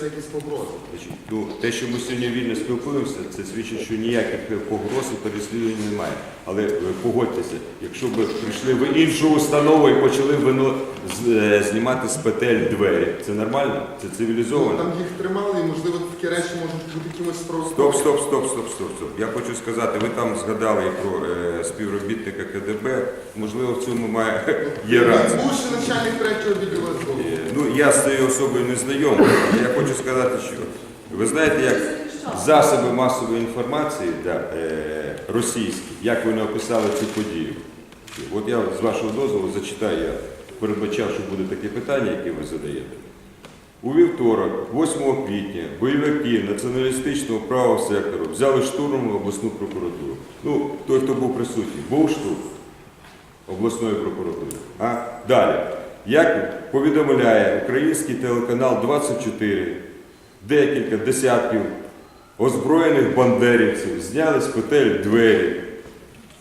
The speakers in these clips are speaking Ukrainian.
Це якісь погрози. Ну, те, що ми сьогодні вільно спілкуємося, це свідчить, що ніяких погроз і переслідувань немає. Але е, погодьтеся, якщо б прийшли в іншу установу і почали вино е, знімати з петель двері, це нормально? Це Ну, цивілізовано? там їх тримали, і можливо такі речі можуть бути якимось Стоп, стоп, стоп, стоп, стоп, стоп. Я хочу сказати, ви там згадали і про е, співробітника КДБ. Можливо, в цьому має є рація. Бувший начальник третього відділу Ну, я з цією особою не знайомий, я хочу сказати, що ви знаєте, як засоби масової інформації да, е, російські, як вони описали цю подію. От я з вашого дозволу зачитаю, я передбачав, що буде таке питання, яке ви задаєте. У вівторок, 8 квітня, бойовики націоналістичного правого сектору взяли штурмом обласну прокуратуру. Ну, той, хто був присутній, був штурм обласної прокуратури. А далі, як повідомляє український телеканал 24, декілька десятків озброєних бандерівців зняли з петель двері.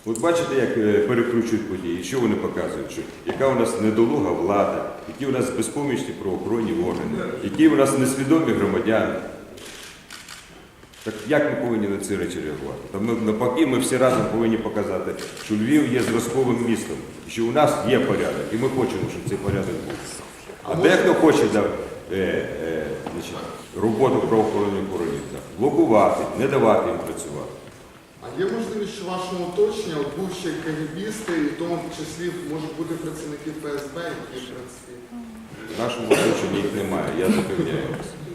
От бачите, як е, перекручують події, що вони показують, що яка у нас недолуга влада, які у нас безпомічні правоохоронні органи, які у нас несвідомі громадяни. Так як ми повинні на ці речі реагувати? Та ми навпаки, ми всі разом повинні показати, що Львів є зразковим містом, що у нас є порядок, і ми хочемо, щоб цей порядок був. А дехто хоче да, е, е, значить, роботу правоохоронних органів да, блокувати, не давати їм працювати. А є можливість, що в вашому оточенні от бувші КГБісти, і в тому числі можуть бути працівники ФСБ, які в принципі. В нашому оточенні їх немає, я запевняю вас.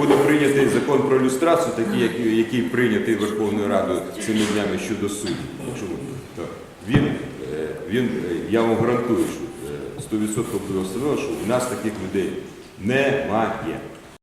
Буде прийнятий закон про люстрацію, такий, який, який прийнятий Верховною Радою цими днями щодо суддів, він, е, він, е, я вам гарантую, що е, 100% буде встановлено, що у нас таких людей немає.